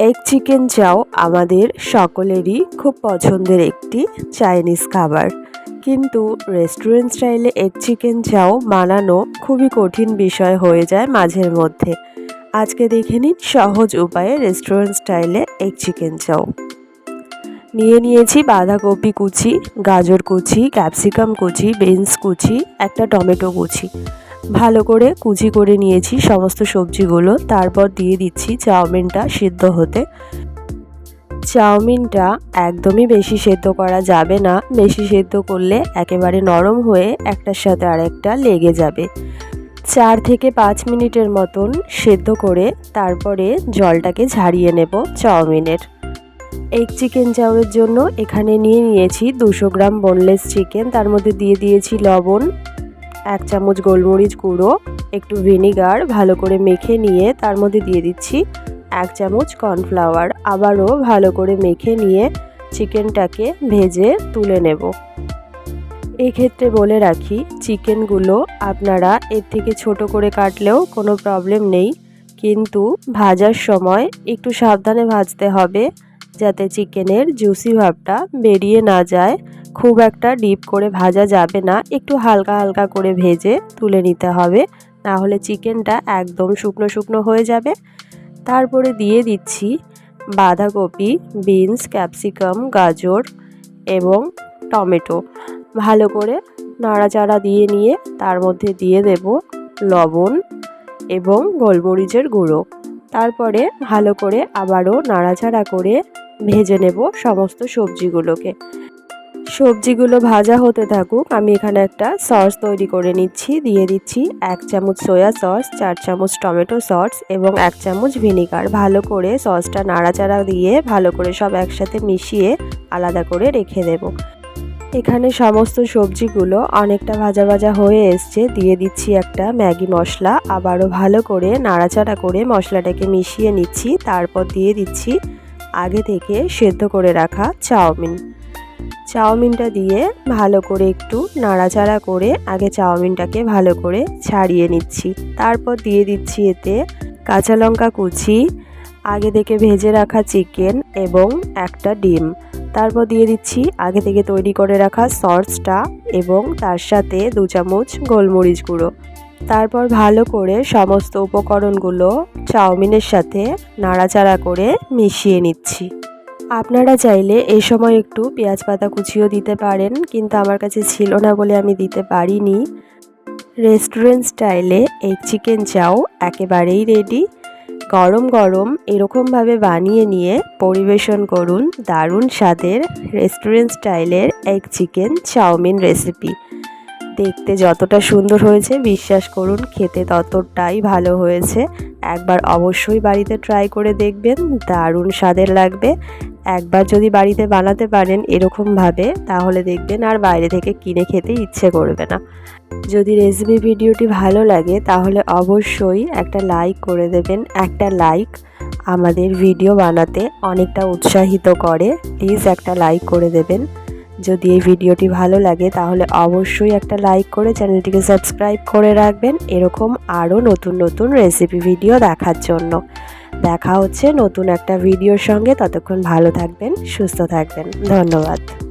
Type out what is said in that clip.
Egg chicken চাও আমাদের সকলেরই খুব পছন্দের একটি চাইনিজ খাবার। কিন্তু রেস্টুরেন্ট স্টাইলে এগ চিকেন চাও বানানো খুবই কঠিন বিষয় হয়ে যায় মাঝের মধ্যে। আজকে দেখে নিন সহজ উপায়ে রেস্টুরেন্ট স্টাইলে এগ চিকেন চাও নিয়ে নিয়েছি বাঁধাকপি কুচি, গাজর কুচি ক্যাপসিকাম কুচি বিনস কুচি, একটা টমেটো কুচি। ভালো করে কুচি করে নিয়েছি সমস্ত সবজিগুলো। তারপর দিয়ে দিচ্ছি চাউমিনটা সিদ্ধ হতে। চাউমিনটা একদমই বেশি সেদ্ধ করা যাবে না। বেশি সেদ্ধ করলে একেবারে নরম হয়ে একটার সাথে আরেকটা লেগে যাবে। চার থেকে পাঁচ মিনিটের মতন সেদ্ধ করে তারপরে জলটাকে ঝারিয়ে নেব চাউমিনের। এগ চিকেন চাউয়ের জন্য এখানে নিয়ে নিয়েছি দুশো গ্রাম বোনলেস চিকেন তার মধ্যে দিয়ে দিয়েছি লবণ। এক চামচ গোলমরিচ গুঁড়ো, একটু ভিনিগার ভালো করে মেখে নিয়ে তার মধ্যে দিয়ে দিচ্ছি এক চামচ কর্নফ্লাওয়ার। আবারও ভালো করে মেখে নিয়ে চিকেনটাকে ভেজে তুলে নেব। এক্ষেত্রে বলে রাখি, চিকেনগুলো আপনারা এর থেকে ছোট করে কাটলেও কোনো প্রবলেম নেই। কিন্তু ভাজার সময় একটু সাবধানে ভাজতে হবে যাতে চিকেনের জুসি ভাবটা বেরিয়ে না যায়। খুব একটা ডিপ করে ভাজা যাবে না। একটু হালকা হালকা করে ভেজে তুলে নিতে হবে। না হলে চিকেনটা একদম শুকনো শুকনো হয়ে যাবে। তারপরে দিয়ে দিচ্ছি বাঁধাকপি, বিনস, ক্যাপসিকাম, গাজর এবং টমেটো। ভালো করে নাড়াচাড়া দিয়ে নিয়ে তার মধ্যে দিয়ে দেব লবণ এবং গোলমরিচের গুঁড়ো। তারপরে ভালো করে আবারও নাড়াচাড়া করে ভেজে নেব সমস্ত সবজিগুলোকে। সবজিগুলো ভাজা হতে থাকুক, আমি এখানে একটা সস তৈরি করে নিচ্ছি। দিয়ে দিচ্ছি এক চামচ সয়া সস চার চামচ টমেটো সস এবং এক চামচ ভিনিগার ভালো করে সসটা নাড়াচাড়া দিয়ে ভালো করে সব একসাথে মিশিয়ে আলাদা করে রেখে দেব। এখানে সমস্ত সবজিগুলো অনেকটা ভাজা ভাজা হয়ে এসছে। দিয়ে দিচ্ছি একটা ম্যাগি মশলা। আবারও ভালো করে নাড়াচাড়া করে মশলাটাকে মিশিয়ে নিচ্ছি। তারপর দিয়ে দিচ্ছি আগে থেকে সেদ্ধ করে রাখা চাউমিন। চাউমিনটা দিয়ে ভালো করে একটু নাড়াচাড়া করে আগে চাউমিনটাকে ভালো করে ছাড়িয়ে নিচ্ছি। তারপর দিয়ে দিচ্ছি এতে কাঁচা লঙ্কা কুচি, আগে থেকে ভেজে রাখা চিকেন এবং একটা ডিম। তারপর দিয়ে দিচ্ছি আগে থেকে তৈরি করে রাখা সসটা এবং তার সাথে দু চামচ গোলমরিচ গুঁড়ো। তারপর ভালো করে সমস্ত উপকরণগুলো চাউমিনের সাথে নাড়াচাড়া করে মিশিয়ে নিচ্ছি। আপনারা চাইলে এই সময় একটু পেঁয়াজ পাতা কুচিও দিতে পারেন, কিন্তু আমার কাছে ছিল না বলে আমি দিতে পারিনি। রেস্টুরেন্ট স্টাইলে এগ চিকেন চাও একেবারেই রেডি গরম গরম এরকমভাবে বানিয়ে নিয়ে পরিবেশন করুন দারুণ স্বাদের রেস্টুরেন্ট স্টাইলের এগ চিকেন চাউমিন রেসিপি দেখতে যতটা সুন্দর হয়েছে, বিশ্বাস করুন, খেতে ততটাই ভালো হয়েছে। একবার অবশ্যই বাড়িতে ট্রাই করে দেখবেন, দারুণ স্বাদের লাগবে। একবার যদি বাড়িতে বানাতে পারেন এরকমভাবে, তাহলে দেখবেন আর বাইরে থেকে কিনে খেতে ইচ্ছে করবে না। যদি রেসিপি ভিডিওটি ভালো লাগে, তাহলে অবশ্যই একটা লাইক করে দেবেন। একটা লাইক আমাদের ভিডিও বানাতে অনেকটা উৎসাহিত করে। প্লিজ একটা লাইক করে দেবেন। যদি এই ভিডিওটি ভালো লাগে, তাহলে অবশ্যই একটা লাইক করে চ্যানেলটিকে সাবস্ক্রাইব করে রাখবেন। এরকম আরও নতুন নতুন রেসিপি ভিডিও দেখার জন্য। দেখা হচ্ছে নতুন একটা ভিডিওর সঙ্গে। ততক্ষণ ভালো থাকবেন সুস্থ থাকবেন। ধন্যবাদ।